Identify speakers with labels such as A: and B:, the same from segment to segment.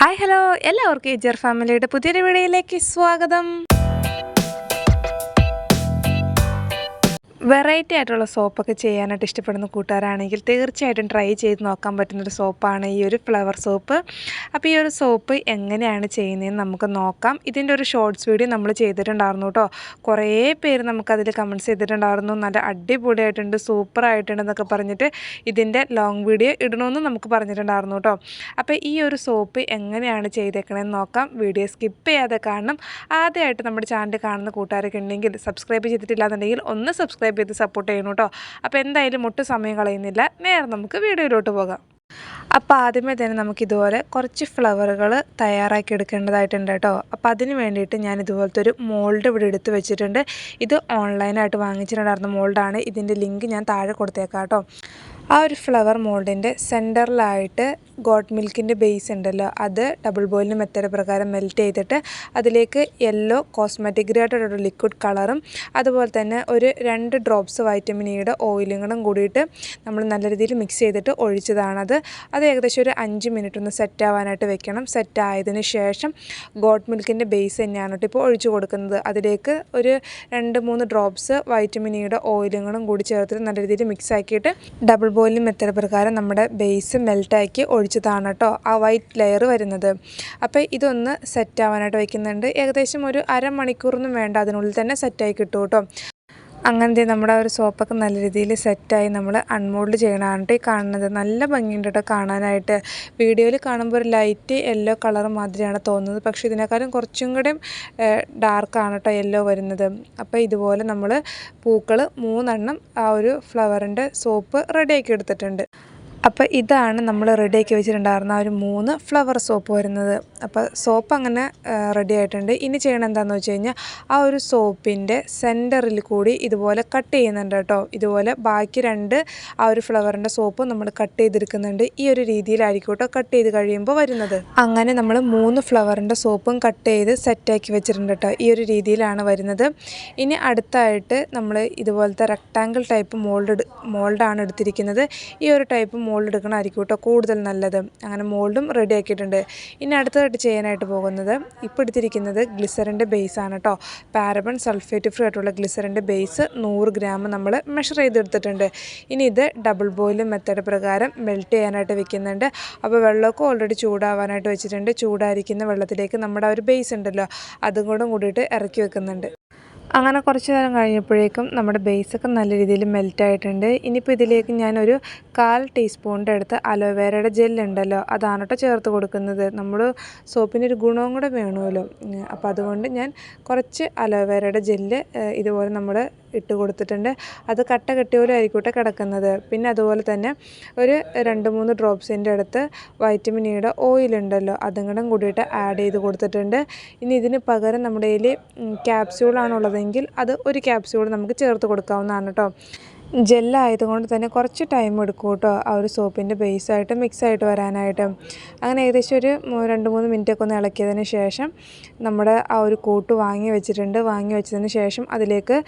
A: Hi hello എല്ലാവർക്കും ഏജർ ഫാമിലിയുടെ പുതിയൊരു വീഡിയോയിലേക്ക് സ്വാഗതം. വെറൈറ്റി ആയിട്ടുള്ള സോപ്പൊക്കെ ചെയ്യാനായിട്ട് ഇഷ്ടപ്പെടുന്ന കൂട്ടുകാരാണെങ്കിൽ തീർച്ചയായിട്ടും ട്രൈ ചെയ്ത് നോക്കാൻ പറ്റുന്നൊരു സോപ്പാണ് ഈ ഒരു ഫ്ലവർ സോപ്പ്. അപ്പോൾ ഈ ഒരു സോപ്പ് എങ്ങനെയാണ് ചെയ്യുന്നതെന്ന് നമുക്ക് നോക്കാം. ഇതിന്റെ ഒരു ഷോർട്സ് വീഡിയോ നമ്മൾ ചെയ്തിട്ടുണ്ടായിരുന്നു കേട്ടോ. കുറേ പേര് നമുക്കതിൽ കമന്റ്സ് ചെയ്തിട്ടുണ്ടായിരുന്നു. നല്ല അടിപൊളിയായിട്ടുണ്ട് സൂപ്പറായിട്ടുണ്ട് എന്നൊക്കെ പറഞ്ഞിട്ട് ഇതിന്റെ ലോങ് വീഡിയോ ഇടണമെന്ന് നമുക്ക് പറഞ്ഞിട്ടുണ്ടായിരുന്നു കേട്ടോ. അപ്പോൾ ഈ ഒരു സോപ്പ് എങ്ങനെയാണ് ചെയ്തേക്കണമെന്ന് നോക്കാം. വീഡിയോ സ്കിപ്പ് ചെയ്യാതെ കാണണം. ആദ്യമായിട്ട് നമ്മുടെ ചാനൽ കാണുന്ന കൂട്ടുകാരൊക്കെ ഉണ്ടെങ്കിൽ സബ്സ്ക്രൈബ് ചെയ്തിട്ടില്ലാന്നുണ്ടെങ്കിൽ ഒന്ന് സബ്സ്ക്രൈബ് ചെയ്ത് സപ്പോർട്ട് ചെയ്യണം കേട്ടോ. അപ്പോൾ എന്തായാലും ഒട്ടും സമയം കളയുന്നില്ല. നേരെ നമുക്ക് വീഡിയോയിലോട്ട് പോകാം. അപ്പോൾ ആദ്യമേ തന്നെ നമുക്കിതുപോലെ കുറച്ച് ഫ്ലവറുകൾ തയ്യാറാക്കി എടുക്കേണ്ടതായിട്ടുണ്ട് കേട്ടോ. അപ്പോൾ അതിന് വേണ്ടിയിട്ട് ഞാൻ ഇതുപോലത്തെ ഒരു മോൾഡ് ഇവിടെ എടുത്ത് വെച്ചിട്ടുണ്ട്. ഇത് ഓൺലൈനായിട്ട് വാങ്ങിച്ചിട്ടുണ്ടായിരുന്ന മോൾഡാണ്. ഇതിന്റെ ലിങ്ക് ഞാൻ താഴെ കൊടുത്തേക്കാം കേട്ടോ. ആ ഒരു ഫ്ലവർ മോൾഡിന്റെ സെന്ററിലായിട്ട് ഗോട്ട് മിൽക്കിന്റെ ബേസ് ഉണ്ടല്ലോ. അത് ഡബിൾ ബോയിലിന് മെത്തേഡ് പ്രകാരം മെൽറ്റ് ചെയ്തിട്ട് അതിലേക്ക് യെല്ലോ കോസ്മെറ്റിക് ഗ്രേഡഡ് ലിക്വിഡ് കളറും അതുപോലെ തന്നെ ഒരു രണ്ട് ഡ്രോപ്സ് വൈറ്റമിൻ ഇയുടെ ഓയിലുകളും കൂടിയിട്ട് നമ്മൾ നല്ല രീതിയിൽ മിക്സ് ചെയ്തിട്ട് ഒഴിച്ചതാണത്. അത് ഏകദേശം ഒരു അഞ്ച് മിനിറ്റ് ഒന്ന് സെറ്റ് ആവാനായിട്ട് വെക്കണം. സെറ്റ് ആയതിന് ശേഷം ഗോട്ട് മിൽക്കിന്റെ ബേസ് തന്നെയാണ് കേട്ടോ ഇപ്പോൾ ഒഴിച്ചു കൊടുക്കുന്നത്. അതിലേക്ക് ഒരു രണ്ട് മൂന്ന് ഡ്രോപ്സ് വൈറ്റമിൻ ഇയുടെ ഓയിലുകളും കൂടി ചേർത്തിട്ട് നല്ല രീതിയിൽ മിക്സ് ആക്കിയിട്ട് ഡബിൾ ബോയിലിംഗ് മെത്തേഡ് പ്രകാരം നമ്മുടെ ബേസ് മെൽറ്റാക്കി ഒഴിച്ചതാണ് കേട്ടോ ആ വൈറ്റ് ലെയർ വരുന്നത്. അപ്പോൾ ഇതൊന്ന് സെറ്റ് ആവാനായിട്ട് വയ്ക്കുന്നുണ്ട്. ഏകദേശം ഒരു അരമണിക്കൂറൊന്നും വേണ്ട അതിനുള്ളിൽ തന്നെ സെറ്റായി കിട്ടും കേട്ടോ അങ്ങനത്തെ നമ്മുടെ ആ ഒരു സോപ്പൊക്കെ നല്ല രീതിയിൽ സെറ്റായി നമ്മൾ അൺമോൾഡ് ചെയ്യണമാണ് ഈ കാണുന്നത്. നല്ല ഭംഗിയുണ്ട് കേട്ടോ കാണാനായിട്ട്. വീഡിയോയിൽ കാണുമ്പോൾ ഒരു ലൈറ്റ് യെല്ലോ കളർ മാതിരിയാണ് തോന്നുന്നത്. പക്ഷേ ഇതിനേക്കാളും കുറച്ചും കൂടെ ഡാർക്കാണ് കേട്ടോ യെല്ലോ വരുന്നത്. അപ്പോൾ ഇതുപോലെ നമ്മൾ പൂക്കൾ മൂന്നെണ്ണം ആ ഒരു ഫ്ലവറിന്റെ സോപ്പ് റെഡിയാക്കി എടുത്തിട്ടുണ്ട്. അപ്പോൾ ഇതാണ് നമ്മൾ റെഡിയാക്കി വെച്ചിട്ടുണ്ടായിരുന്ന ഒരു മൂന്ന് ഫ്ലവർ സോപ്പ് വരുന്നത്. അപ്പോൾ സോപ്പ് അങ്ങനെ റെഡി ആയിട്ടുണ്ട്. ഇനി ചെയ്യണം എന്താണെന്ന് വെച്ച് കഴിഞ്ഞാൽ ആ ഒരു സോപ്പിന്റെ സെന്ററിൽ കൂടി ഇതുപോലെ കട്ട് ചെയ്യുന്നുണ്ട് കേട്ടോ. ഇതുപോലെ ബാക്കി രണ്ട് ആ ഒരു ഫ്ലവറിന്റെ സോപ്പ് നമ്മൾ കട്ട് ചെയ്തെടുക്കുന്നുണ്ട്. ഈ ഒരു രീതിയിലായിരിക്കും കേട്ടോ കട്ട് ചെയ്ത് കഴിയുമ്പോൾ വരുന്നത്. അങ്ങനെ നമ്മൾ മൂന്ന് ഫ്ലവറിന്റെ സോപ്പും കട്ട് ചെയ്ത് സെറ്റാക്കി വെച്ചിട്ടുണ്ട് കേട്ടോ. ഈ ഒരു രീതിയിലാണ് വരുന്നത്. ഇനി അടുത്തായിട്ട് നമ്മൾ ഇതുപോലത്തെ റെക്റ്റാങ്കിൾ ടൈപ്പ് മോൾഡ് മോൾഡാണ് എടുത്തിരിക്കുന്നത്. ഈ ഒരു ടൈപ്പ് മോൾഡ് എടുക്കണമായിരിക്കും കേട്ടോ കൂടുതൽ നല്ലത്. അങ്ങനെ മോൾഡും റെഡി ആക്കിയിട്ടുണ്ട്. ഇനി അടുത്തതായിട്ട് ചെയ്യാനായിട്ട് പോകുന്നത് ഇപ്പോൾ എടുത്തിരിക്കുന്നത് ഗ്ലിസറിന്റെ ബേസാണ് കേട്ടോ. പാരബൺ സൾഫേറ്റ് ഫ്രീ ആയിട്ടുള്ള ഗ്ലിസറിന്റെ ബേസ് നൂറ് ഗ്രാം നമ്മൾ മെഷർ ചെയ്തെടുത്തിട്ടുണ്ട്. ഇനി ഇത് ഡബിൾ ബോയിൽ മെത്തേഡ് പ്രകാരം മെൽറ്റ് ചെയ്യാനായിട്ട് വെക്കുന്നുണ്ട്. അപ്പോൾ വെള്ളമൊക്കെ ഓൾറെഡി ചൂടാവാനായിട്ട് വെച്ചിട്ടുണ്ട്. ചൂടായിരിക്കുന്ന വെള്ളത്തിലേക്ക് നമ്മുടെ ആ ഒരു ബേസ് ഉണ്ടല്ലോ അതും കൂടെ കൂടിയിട്ട് ഇറക്കി വെക്കുന്നുണ്ട്. അങ്ങനെ കുറച്ച് നേരം കഴിഞ്ഞപ്പോഴേക്കും നമ്മുടെ ബേസൊക്കെ നല്ല രീതിയിൽ മെൽറ്റായിട്ടുണ്ട്. ഇനിയിപ്പോൾ ഇതിലേക്ക് ഞാനൊരു കാൽ ടീസ്പൂണിന്റെ അടുത്ത് അലോവേരയുടെ ജെല്ലുണ്ടല്ലോ അതാണ് കേട്ടോ ചേർത്ത് കൊടുക്കുന്നത്. നമ്മൾ സോപ്പിന് ഒരു ഗുണവും കൂടെ വേണമല്ലോ. അപ്പോൾ അതുകൊണ്ട് ഞാൻ കുറച്ച് അലോവേരയുടെ ജെല്ല് ഇതുപോലെ നമ്മൾ ഇട്ട് കൊടുത്തിട്ടുണ്ട്. അത് കട്ട കെട്ടിയോലും ആയിക്കോട്ടെ കിടക്കുന്നത്. പിന്നെ അതുപോലെ തന്നെ ഒരു രണ്ട് മൂന്ന് ഡ്രോപ്സിന്റെ അടുത്ത് വൈറ്റമിൻ ഇയുടെ ഓയിലുണ്ടല്ലോ അതും കൂടെ കൂടിയിട്ട് ആഡ് ചെയ്ത് കൊടുത്തിട്ടുണ്ട്. ഇനി ഇതിന് പകരം നമ്മുടെ കയ്യിൽ ക്യാപ്സ്യൂളാണുള്ളതെങ്കിൽ അത് ഒരു ക്യാപ്സ്യൂൾ നമുക്ക് ചേർത്ത് കൊടുക്കാവുന്നതാണ് കേട്ടോ. ജെല്ലായതുകൊണ്ട് തന്നെ കുറച്ച് ടൈം എടുക്കും കേട്ടോ ആ ഒരു സോപ്പിന്റെ ബേസായിട്ട് മിക്സായിട്ട് വരാനായിട്ട്. അങ്ങനെ ഏകദേശം ഒരു രണ്ട് മൂന്ന് മിനിറ്റൊക്കെ ഒന്ന് ഇളക്കിയതിന് ശേഷം നമ്മുടെ ആ ഒരു കൂട്ട് വാങ്ങി വെച്ചിട്ടുണ്ട്. വാങ്ങി വെച്ചതിന് ശേഷം അതിലേക്ക്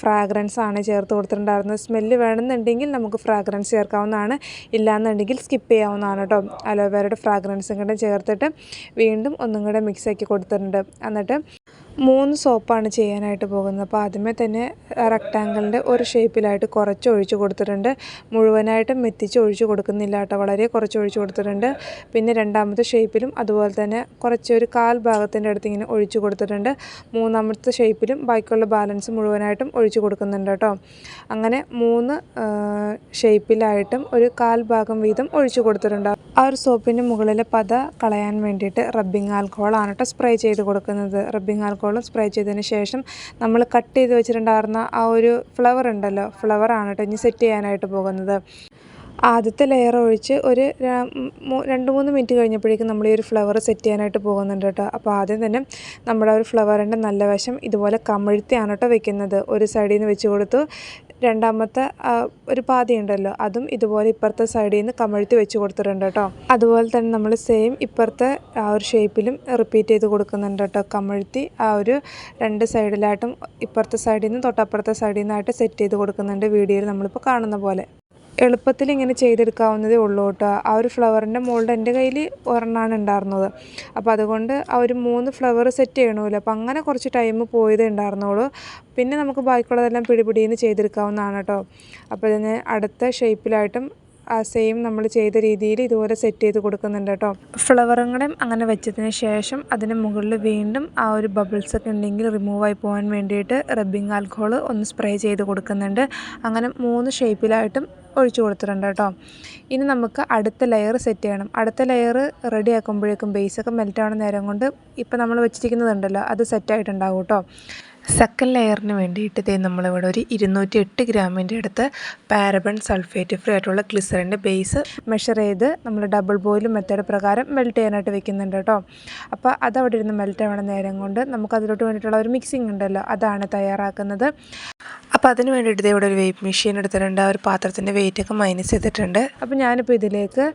A: ഫ്രാഗ്രൻസ് ആണ് ചേർത്ത് കൊടുത്തിട്ടുണ്ടായിരുന്നത്. സ്മെല്ല് വേണമെന്നുണ്ടെങ്കിൽ നമുക്ക് ഫ്രാഗ്രൻസ് ചേർക്കാവുന്നതാണ്. ഇല്ലയെന്നുണ്ടെങ്കിൽ സ്കിപ്പ് ചെയ്യാവുന്നതാണ് കേട്ടോ. അലോവേരയുടെ ഫ്രാഗ്രൻസും കൂടെ ചേർത്തിട്ട് വീണ്ടും ഒന്നും കൂടെ മിക്സാക്കി കൊടുത്തിട്ടുണ്ട്. എന്നിട്ട് മൂന്ന് സോപ്പാണ് ചെയ്യാനായിട്ട് പോകുന്നത്. അപ്പോൾ ആദ്യമേ തന്നെ റെക്റ്റാങ്കിളിന്റെ ഒരു ഷേപ്പിലായിട്ട് കുറച്ച് ഒഴിച്ചു കൊടുത്തിട്ടുണ്ട്. മുഴുവനായിട്ടും മെത്തിച്ച് ഒഴിച്ചു കൊടുക്കുന്നില്ല കേട്ടോ. വളരെ കുറച്ച് ഒഴിച്ചു കൊടുത്തിട്ടുണ്ട്. പിന്നെ രണ്ടാമത്തെ ഷേപ്പിലും അതുപോലെ തന്നെ കുറച്ചൊരു കാൽ ഭാഗത്തിന്റെ അടുത്ത് ഇങ്ങനെ ഒഴിച്ചു കൊടുത്തിട്ടുണ്ട്. മൂന്നാമത്തെ ഷേപ്പിലും ബാക്കിയുള്ള ബാലൻസ് മുഴുവനായിട്ടും ഒഴിച്ചു കൊടുക്കുന്നുണ്ട് കേട്ടോ. അങ്ങനെ മൂന്ന് ഷേപ്പിലായിട്ടും ഒരു കാൽ ഭാഗം വീതം ഒഴിച്ചു കൊടുത്തിട്ടുണ്ട്. ആ ഒരു സോപ്പിന്റെ മുകളിലെ പത കളയാൻ വേണ്ടിയിട്ട് റബ്ബിംഗ് ആൽക്കോളാണ് കേട്ടോ സ്പ്രേ ചെയ്ത് കൊടുക്കുന്നത്. റബ്ബിംഗ് ആൽക്കോളും സ്പ്രേ ചെയ്തതിന് ശേഷം നമ്മൾ കട്ട് ചെയ്ത് വെച്ചിട്ടുണ്ടായിരുന്ന ആ ഒരു ഫ്ലവർ ഉണ്ടല്ലോ ഫ്ലവറാണ് കേട്ടോ ഇനി സെറ്റ് ചെയ്യാനായിട്ട് പോകുന്നത്. ആദ്യത്തെ ലെയർ ഒഴിച്ച് ഒരു രണ്ട് മൂന്ന് മിനിറ്റ് കഴിഞ്ഞപ്പോഴേക്കും നമ്മൾ ഈ ഒരു ഫ്ലവർ സെറ്റ് ചെയ്യാനായിട്ട് പോകുന്നുണ്ട് കേട്ടോ അപ്പോൾ ആദ്യം തന്നെ നമ്മുടെ ഒരു ഫ്ലവറിന്റെ നല്ല വശം ഇതുപോലെ കമിഴ്ത്തിയാണ് കേട്ടോ വെക്കുന്നത്. ഒരു സൈഡിൽ നിന്ന് വെച്ച് കൊടുത്തു. രണ്ടാമത്തെ ഒരു പാതി ഉണ്ടല്ലോ അതും ഇതുപോലെ ഇപ്പുറത്തെ സൈഡിൽ നിന്ന് കമഴ്ത്തി വെച്ച് കൊടുത്തിട്ടുണ്ട് കേട്ടോ അതുപോലെ തന്നെ നമ്മൾ സെയിം ഇപ്പുറത്തെ ആ ഒരു ഷേപ്പിലും റിപ്പീറ്റ് ചെയ്ത് കൊടുക്കുന്നുണ്ട് കേട്ടോ കമഴ്ത്തി ആ ഒരു രണ്ട് സൈഡിലായിട്ടും ഇപ്പുറത്തെ സൈഡിൽ നിന്ന് തൊട്ടപ്പുറത്തെ സൈഡിൽ നിന്നായിട്ട് സെറ്റ് ചെയ്ത് കൊടുക്കുന്നുണ്ട് വീഡിയോയിൽ നമ്മളിപ്പോൾ കാണുന്ന പോലെ. എളുപ്പത്തിൽ ഇങ്ങനെ ചെയ്തെടുക്കാവുന്നതേ ഉള്ളൂ കേട്ടോ. ആ ഒരു ഫ്ലവറിന്റെ മോൾഡ് എന്റെ കയ്യിൽ ഒരെണ്ണമാണ് ഉണ്ടായിരുന്നത്. അപ്പോൾ അതുകൊണ്ട് ആ ഒരു മൂന്ന് ഫ്ലവർ സെറ്റ് ചെയ്യണമല്ലോ. അപ്പോൾ അങ്ങനെ കുറച്ച് ടൈം പോയതേ ഉണ്ടായിരുന്നുള്ളൂ. പിന്നെ നമുക്ക് ബാക്കിയുള്ളതെല്ലാം പിടിപിടിന്ന് ചെയ്തെടുക്കാവുന്നതാണ് കേട്ടോ. അപ്പോൾ ഇതിന് അടുത്ത ഷേപ്പിലായിട്ടും സെയിം നമ്മൾ ചെയ്ത രീതിയിൽ ഇതുപോലെ സെറ്റ് ചെയ്ത് കൊടുക്കുന്നുണ്ട് കേട്ടോ ഫ്ലവറുകളും അങ്ങനെ വെച്ചതിന് ശേഷം അതിന് മുകളിൽ വീണ്ടും ആ ഒരു ബബിൾസ് ഒക്കെ ഉണ്ടെങ്കിൽ റിമൂവ് ആയി പോകാൻ വേണ്ടിയിട്ട് റബ്ബിംഗ് ആൽക്കോൾ ഒന്ന് സ്പ്രേ ചെയ്ത് കൊടുക്കുന്നുണ്ട്. അങ്ങനെ മൂന്ന് ഷേപ്പിലായിട്ടും ഒഴിച്ചു കൊടുത്തിട്ടുണ്ട് കേട്ടോ ഇനി നമുക്ക് അടുത്ത ലെയർ സെറ്റ് ചെയ്യണം. അടുത്ത ലെയർ റെഡി ആക്കുമ്പോഴേക്കും ബേസൊക്കെ മെൽറ്റ് ആവുന്ന നേരം കൊണ്ട് ഇപ്പം നമ്മൾ വെച്ചിരിക്കുന്നതുണ്ടല്ലോ അത് സെറ്റായിട്ടുണ്ടാവും കേട്ടോ സെക്കൻഡ് ലെയറിന് വേണ്ടിയിട്ട് ഇതേ നമ്മളിവിടെ ഒരു ഇരുന്നൂറ്റി എട്ട് ഗ്രാമിന്റെ അടുത്ത് പാരബൺ സൾഫേറ്റ് ഫ്രീ ആയിട്ടുള്ള ഗ്ലിസറിന്റെ ബേസ് മെഷർ ചെയ്ത് നമ്മൾ ഡബിൾ ബോയിൽ മെത്തേഡ് പ്രകാരം മെൽറ്റ് ചെയ്യാനായിട്ട് വെക്കുന്നുണ്ട് കേട്ടോ. അപ്പോൾ അതവിടെ ഇരുന്ന് മെൽറ്റ് ആവണ നേരം കൊണ്ട് നമുക്ക് അതിലോട്ട് വേണ്ടിയിട്ടുള്ള ഒരു മിക്സിംഗ് ഉണ്ടല്ലോ അതാണ് തയ്യാറാക്കുന്നത്. അപ്പോൾ അതിന് വേണ്ടിയിട്ട് ഇവിടെ ഒരു വെയിറ്റ് മെഷീൻ എടുത്തിട്ടുണ്ട് ആ ഒരു പാത്രത്തിന്റെ വെയിറ്റൊക്കെ മൈനസ് ചെയ്തിട്ടുണ്ട്. അപ്പോൾ ഞാനിപ്പോൾ ഇതിലേക്ക്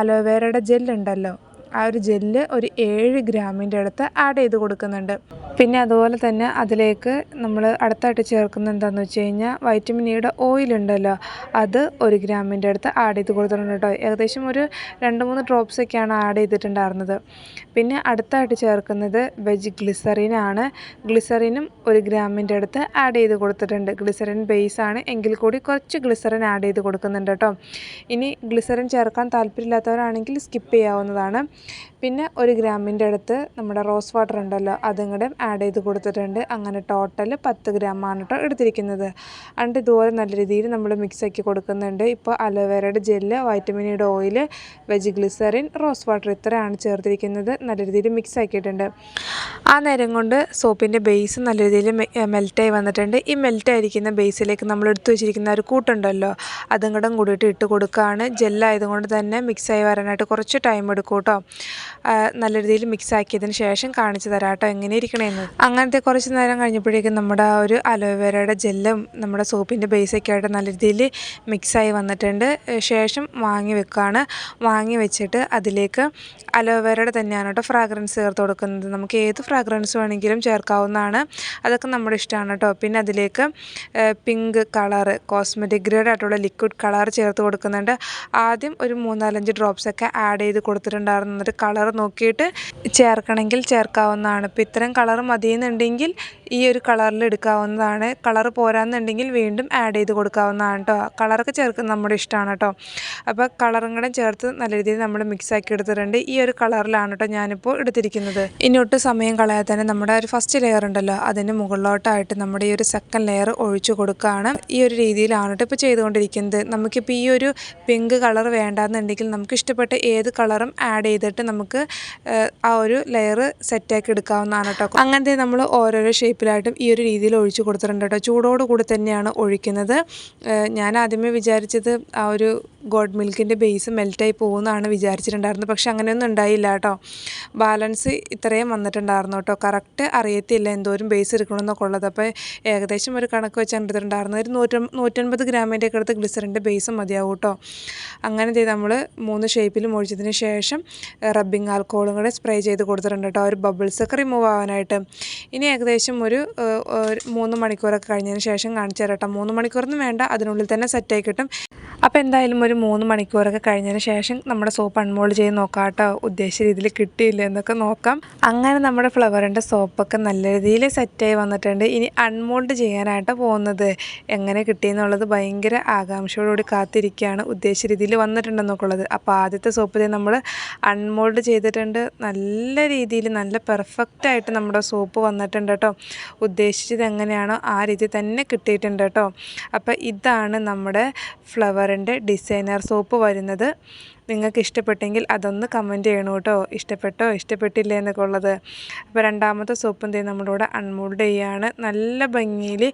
A: അലോവേരയുടെ ജെല്ലുണ്ടല്ലോ ആ ഒരു ജെല്ല് ഒരു ഏഴ് ഗ്രാമിന്റെ അടുത്ത് ആഡ് ചെയ്ത് കൊടുക്കുന്നുണ്ട്. പിന്നെ അതുപോലെ തന്നെ അതിലേക്ക് നമ്മൾ അടുത്തായിട്ട് ചേർക്കുന്ന എന്താണെന്ന് വെച്ച് കഴിഞ്ഞാൽ വൈറ്റമിൻ ഇയുടെ ഓയിലുണ്ടല്ലോ അത് ഒരു ഗ്രാമിന്റെ അടുത്ത് ആഡ് ചെയ്ത് കൊടുത്തിട്ടുണ്ട് കേട്ടോ ഏകദേശം ഒരു രണ്ട് മൂന്ന് ഡ്രോപ്സൊക്കെയാണ് ആഡ് ചെയ്തിട്ടുണ്ടായിരുന്നത്. പിന്നെ അടുത്തായിട്ട് ചേർക്കുന്നത് വെജ് ഗ്ലിസറിനാണ് ഗ്ലിസറിനും ഒരു ഗ്രാമിന്റെ അടുത്ത് ആഡ് ചെയ്ത് കൊടുത്തിട്ടുണ്ട്. ഗ്ലിസറിൻ ബേസ് ആണ്. എങ്കിൽ കൂടി കുറച്ച് ഗ്ലിസറിൻ ആഡ് ചെയ്ത് കൊടുക്കുന്നുണ്ട് കേട്ടോ ഇനി ഗ്ലിസറിൻ ചേർക്കാൻ താല്പര്യമില്ലാത്തവരാണെങ്കിൽ സ്കിപ്പ് ചെയ്യാവുന്നതാണ്. പിന്നെ ഒരു ഗ്രാമിന്റെ അടുത്ത് നമ്മുടെ റോസ് വാട്ടർ ഉണ്ടല്ലോ അതും കൂടെ ആഡ് ചെയ്ത് കൊടുത്തിട്ടുണ്ട്. അങ്ങനെ ടോട്ടൽ പത്ത് ഗ്രാമാണ് കേട്ടോ എടുത്തിരിക്കുന്നത്. അണ്ട് ഇതുപോലെ നല്ല രീതിയിൽ നമ്മൾ മിക്സ് ആക്കി കൊടുക്കുന്നുണ്ട്. ഇപ്പോൾ അലോവേരയുടെ gel വൈറ്റമിനിയുടെ oil veg glycerine rose water ഇത്രയാണ് ചേർത്തിരിക്കുന്നത്. നല്ല രീതിയിൽ മിക്സ് ആക്കിയിട്ടുണ്ട്. ആ നേരം കൊണ്ട് സോപ്പിന്റെ ബേസ് നല്ല രീതിയിൽ മെൽറ്റായി വന്നിട്ടുണ്ട്. ഈ മെൽറ്റായിരിക്കുന്ന ബേസിലേക്ക് നമ്മൾ എടുത്തു വെച്ചിരിക്കുന്ന ഒരു കൂട്ടുണ്ടല്ലോ അതും കൂടെ കൂടിയിട്ട് ഇട്ട് കൊടുക്കുകയാണ്. ജെല്ലായതുകൊണ്ട് തന്നെ മിക്സായി വരാനായിട്ട് കുറച്ച് ടൈം എടുക്കും കേട്ടോ. നല്ല രീതിയിൽ മിക്സ് ആക്കിയതിന് ശേഷം കാണിച്ചു തരാം കേട്ടോ എങ്ങനെ ഇരിക്കണമെന്ന് അങ്ങനത്തെ കുറച്ച് നേരം കഴിഞ്ഞപ്പോഴേക്കും നമ്മുടെ ആ ഒരു അലോവേരയുടെ ജെല്ലും നമ്മുടെ സോപ്പിന്റെ ബേസൊക്കെ ആയിട്ട് നല്ല രീതിയിൽ മിക്സായി വന്നിട്ടുണ്ട്. ശേഷം വാങ്ങി വെക്കുകയാണ് വാങ്ങി വെച്ചിട്ട് അതിലേക്ക് അലോവേരയുടെ തന്നെയാണ് കേട്ടോ ഫ്രാഗ്രൻസ് ചേർത്ത് കൊടുക്കുന്നത്. നമുക്ക് ഏത് ഫ്രാഗ്രൻസ് വേണമെങ്കിലും ചേർക്കാവുന്നതാണ്. അതൊക്കെ നമ്മുടെ ഇഷ്ടമാണ് കേട്ടോ. പിന്നെ അതിലേക്ക് പിങ്ക് കളറ് കോസ്മെറ്റിക് ഗ്രേഡ് ആയിട്ടുള്ള ലിക്വിഡ് കളർ ചേർത്ത് കൊടുക്കുന്നുണ്ട്. ആദ്യം ഒരു മൂന്നാലഞ്ച് ഡ്രോപ്സൊക്കെ ആഡ് ചെയ്ത് കൊടുത്തിട്ടുണ്ടായിരുന്നു എന്നിട്ട് കളർ നോക്കിയിട്ട് ചേർക്കണമെങ്കിൽ ചേർക്കാവുന്നതാണ്. ഇപ്പോൾ ഇത്തരം കളർ മതിയെന്നുണ്ടെങ്കിൽ ഈ ഒരു കളറിൽ എടുക്കാവുന്നതാണ്. കളർ പോരാന്നുണ്ടെങ്കിൽ വീണ്ടും ആഡ് ചെയ്ത് കൊടുക്കാവുന്നതാണ് കേട്ടോ കളറൊക്കെ ചേർക്കുന്നത് നമ്മുടെ ഇഷ്ടമാണ് കേട്ടോ അപ്പോൾ കളറും കൂടെ ചേർത്ത് നല്ല രീതിയിൽ നമ്മൾ മിക്സ് ആക്കി എടുത്തിട്ടുണ്ട്. ഈ ഒരു കളറിലാണ് കേട്ടോ ഞാനിപ്പോൾ എടുത്തിരിക്കുന്നത്. ഇനി ഒട്ട് സമയം കളയാതെ തന്നെ നമ്മുടെ ഒരു ഫസ്റ്റ് ലെയർ ഉണ്ടല്ലോ അതിന് മുകളിലോട്ടായിട്ട് നമ്മുടെ ഈ ഒരു സെക്കൻഡ് ലെയർ ഒഴിച്ചു കൊടുക്കുകയാണ് ഈ ഒരു രീതിയിലാണ് കേട്ടോ ഇപ്പോൾ ചെയ്തുകൊണ്ടിരിക്കുന്നത്. നമുക്കിപ്പോൾ ഈ ഒരു പിങ്ക് കളർ വേണ്ടാന്നുണ്ടെങ്കിൽ നമുക്ക് ഇഷ്ടപ്പെട്ട ഏത് കളറും ആഡ് ചെയ്തിട്ട് നമുക്ക് ആ ഒരു ലെയർ സെറ്റാക്കി എടുക്കാവുന്നതാണ് കേട്ടോ അങ്ങനത്തെ നമ്മൾ ഓരോരോ ഷേപ്പിലായിട്ടും ഈ ഒരു രീതിയിൽ ഒഴിച്ച് കൊടുത്തിട്ടുണ്ട് കേട്ടോ. ചൂടോട് കൂടി തന്നെയാണ് ഒഴിക്കുന്നത്. ഞാൻ ആദ്യമേ വിചാരിച്ചത് ആ ഒരു ഗോഡ് മിൽക്കിന്റെ ബേസ് മെൽറ്റായി പോകുമെന്നാണ് വിചാരിച്ചിട്ടുണ്ടായിരുന്നത്. പക്ഷെ അങ്ങനെയൊന്നും ഉണ്ടായില്ല കേട്ടോ. ബാലൻസ് ഇത്രയും വന്നിട്ടുണ്ടായിരുന്നു കേട്ടോ. കറക്റ്റ് അറിയത്തില്ല എന്തോരം ബേസ് എടുക്കണമെന്നൊക്കെ ഉള്ളത്. അപ്പോൾ ഏകദേശം ഒരു കണക്ക് വെച്ചാൽ എടുത്തിട്ടുണ്ടായിരുന്നത് ഒരു നൂറ്റ നൂറ്റൻപത് ഗ്രാമിന്റെ ഒക്കെ അടുത്ത് ഗ്ലിസറിന്റെ ബേസ് മതിയാവും കേട്ടോ. അങ്ങനെ ചെയ്ത് നമ്മൾ മൂന്ന് ഷേപ്പിലും ഒഴിച്ചതിന് ശേഷം റബ്ബിംഗ് ആൽക്കോളും കൂടെ സ്പ്രേ ചെയ്ത് കൊടുത്തിട്ടുണ്ട് കേട്ടോ. ഒരു ബബിൾസൊക്കെ റിമൂവ് ആവാനായിട്ട്. ഇനി ഏകദേശം മൂന്ന് മണിക്കൂറൊക്കെ കഴിഞ്ഞതിന് ശേഷം കാണിച്ചു തരാം കേട്ടോ. മൂന്ന് മണിക്കൂറൊന്നും വേണ്ട അതിനുള്ളിൽ തന്നെ സെറ്റായി കിട്ടും. അപ്പോൾ എന്തായാലും ഒരു മൂന്ന് മണിക്കൂറൊക്കെ കഴിഞ്ഞതിന് ശേഷം നമ്മുടെ സോപ്പ് അൺമോൾഡ് ചെയ്ത് നോക്കാം കേട്ടോ. ഉദ്ദേശിച്ച രീതിയിൽ കിട്ടിയില്ല എന്നൊക്കെ നോക്കാം. അങ്ങനെ നമ്മുടെ ഫ്ലവറിന്റെ സോപ്പൊക്കെ നല്ല രീതിയിൽ സെറ്റായി വന്നിട്ടുണ്ട്. ഇനി അൺമോൾഡ് ചെയ്യാനായിട്ട് പോകുന്നത്. എങ്ങനെ കിട്ടിയെന്നുള്ളത് ഭയങ്കര ആകാംക്ഷയോടുകൂടി കാത്തിരിക്കുകയാണ് ഉദ്ദേശിച്ച രീതിയിൽ വന്നിട്ടുണ്ടെന്നൊക്കെ ഉള്ളത്. അപ്പോൾ ആദ്യത്തെ സോപ്പ് നമ്മൾ അൺമോൾഡ് ചെയ്തിട്ടുണ്ട്. നല്ല രീതിയിൽ നല്ല പെർഫെക്റ്റ് ആയിട്ട് നമ്മുടെ സോപ്പ് വന്നിട്ടുണ്ട് കേട്ടോ. ഉദ്ദേശിച്ചത് എങ്ങനെയാണോ ആ രീതി തന്നെ കിട്ടിയിട്ടുണ്ട് കേട്ടോ. അപ്പോൾ ഇതാണ് നമ്മുടെ ഫ്ലവറിന്റെ ഡിസൈനർ സോപ്പ് വരുന്നത്. നിങ്ങൾക്ക് ഇഷ്ടപ്പെട്ടെങ്കിൽ അതൊന്ന് കമന്റ് ചെയ്യണം കേട്ടോ. ഇഷ്ടപ്പെട്ടോ ഇഷ്ടപ്പെട്ടില്ലേ എന്നൊക്കെ ഉള്ളത്. അപ്പോൾ രണ്ടാമത്തെ സോപ്പും തേ നമ്മളിവിടെ അൺമോൾഡ് ചെയ്യുകയാണ്. നല്ല ഭംഗിയിൽ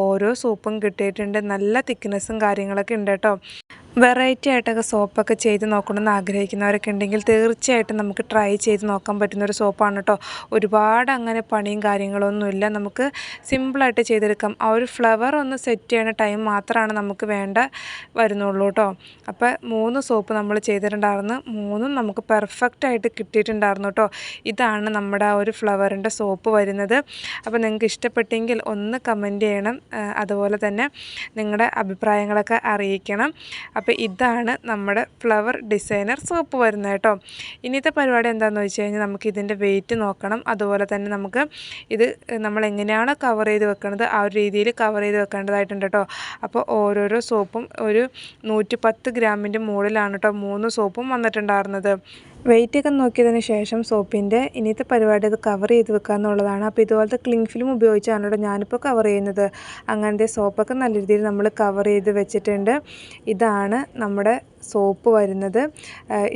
A: ഓരോ സോപ്പും കിട്ടിയിട്ടുണ്ട്. നല്ല തിക്നെസ്സും കാര്യങ്ങളൊക്കെ ഉണ്ട് കേട്ടോ. വെറൈറ്റി ആയിട്ടൊക്കെ സോപ്പൊക്കെ ചെയ്ത് നോക്കണമെന്ന് ആഗ്രഹിക്കുന്നവരൊക്കെ ഉണ്ടെങ്കിൽ തീർച്ചയായിട്ടും നമുക്ക് ട്രൈ ചെയ്ത് നോക്കാൻ പറ്റുന്ന ഒരു സോപ്പാണ് കേട്ടോ. ഒരുപാട് അങ്ങനെ പണിയും കാര്യങ്ങളൊന്നുമില്ല നമുക്ക് സിമ്പിളായിട്ട് ചെയ്തെടുക്കാം. ആ ഒരു ഫ്ലവർ ഒന്ന് സെറ്റ് ചെയ്യുന്ന ടൈം മാത്രമാണ് നമുക്ക് വേണ്ട വരുന്നുള്ളൂ കേട്ടോ. അപ്പോൾ മൂന്ന് സോപ്പ് നമ്മൾ ചെയ്തിട്ടുണ്ടായിരുന്നു. മൂന്നും നമുക്ക് പെർഫെക്റ്റ് ആയിട്ട് കിട്ടിയിട്ടുണ്ടായിരുന്നു കേട്ടോ. ഇതാണ് നമ്മുടെ ആ ഒരു ഫ്ലവറിന്റെ സോപ്പ് വരുന്നത്. അപ്പോൾ നിങ്ങൾക്ക് ഇഷ്ടപ്പെട്ടെങ്കിൽ ഒന്ന് കമന്റ് ചെയ്യണം. അതുപോലെ തന്നെ നിങ്ങളുടെ അഭിപ്രായങ്ങളൊക്കെ അറിയിക്കണം. അപ്പോൾ ഇതാണ് നമ്മുടെ ഫ്ലവർ ഡിസൈനർ സോപ്പ് വരുന്നത് കേട്ടോ. ഇനിയത്തെ പരിപാടി എന്താണെന്ന് വെച്ച് കഴിഞ്ഞാൽ നമുക്ക് ഇതിന്റെ വെയിറ്റ് നോക്കണം. അതുപോലെ തന്നെ നമുക്ക് ഇത് നമ്മൾ എങ്ങനെയാണ് കവർ ചെയ്ത് വെക്കുന്നത് ആ ഒരു രീതിയിൽ കവർ ചെയ്ത് വെക്കേണ്ടതായിട്ടുണ്ട് കേട്ടോ. അപ്പോൾ ഓരോരോ സോപ്പും ഒരു നൂറ്റി പത്ത് ഗ്രാമിന്റെ മുകളിലാണ് കേട്ടോ മൂന്ന് സോപ്പും വന്നിട്ടുണ്ടായിരുന്നത്. വെയിറ്റ് ഒക്കെ നോക്കിയതിന് ശേഷം സോപ്പിന്റെ ഇനിയത്തെ പരിപാടി അത് കവർ ചെയ്ത് വെക്കുക എന്നുള്ളതാണ്. അപ്പോൾ ഇതുപോലത്തെ ക്ലിങ് ഫിലിം ഉപയോഗിച്ചാണ് കേട്ടോ ഞാനിപ്പോൾ കവർ ചെയ്യുന്നത്. അങ്ങനത്തെ സോപ്പൊക്കെ നല്ല രീതിയിൽ നമ്മൾ കവർ ചെയ്ത് വെച്ചിട്ടുണ്ട്. ഇതാണ് നമ്മുടെ സോപ്പ് വരുന്നത്.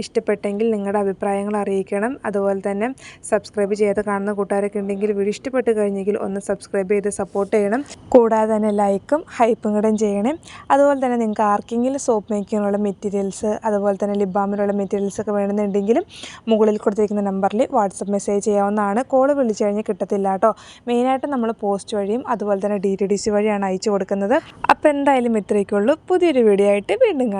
A: ഇഷ്ടപ്പെട്ടെങ്കിൽ നിങ്ങളുടെ അഭിപ്രായങ്ങൾ അറിയിക്കണം. അതുപോലെ തന്നെ സബ്സ്ക്രൈബ് ചെയ്ത് കാണുന്ന കൂട്ടുകാരൊക്കെ ഉണ്ടെങ്കിൽ വീഡിയോ ഇഷ്ടപ്പെട്ട് കഴിഞ്ഞെങ്കിൽ ഒന്ന് സബ്സ്ക്രൈബ് ചെയ്ത് സപ്പോർട്ട് ചെയ്യണം. കൂടാതെ തന്നെ ലൈക്കും ഹൈപ്പും കൂടെ ചെയ്യണം. അതുപോലെ തന്നെ നിങ്ങൾക്ക് ആർക്കെങ്കിലും സോപ്പ് മേക്കിങ്ങിനുള്ള മെറ്റീരിയൽസ് അതുപോലെ തന്നെ ലിബാമിനുള്ള മെറ്റീരിയൽസ് ഒക്കെ വേണമെന്നുണ്ടെങ്കിലും മുകളിൽ കൊടുത്തിരിക്കുന്ന നമ്പറിൽ വാട്സപ്പ് മെസ്സേജ് ചെയ്യാവുന്നതാണ്. കോൾ വിളിച്ചു കഴിഞ്ഞാൽ കിട്ടത്തില്ല കേട്ടോ. മെയിനായിട്ട് നമ്മൾ പോസ്റ്റ് വഴിയും അതുപോലെ തന്നെ ഡി ടി ഡി സി വഴിയാണ് അയച്ചു കൊടുക്കുന്നത്. അപ്പോൾ എന്തായാലും ഇത്രയൊക്കെ ഉള്ളൂ. പുതിയൊരു വീഡിയോ ആയിട്ട് വീണ്ടും കാണാം.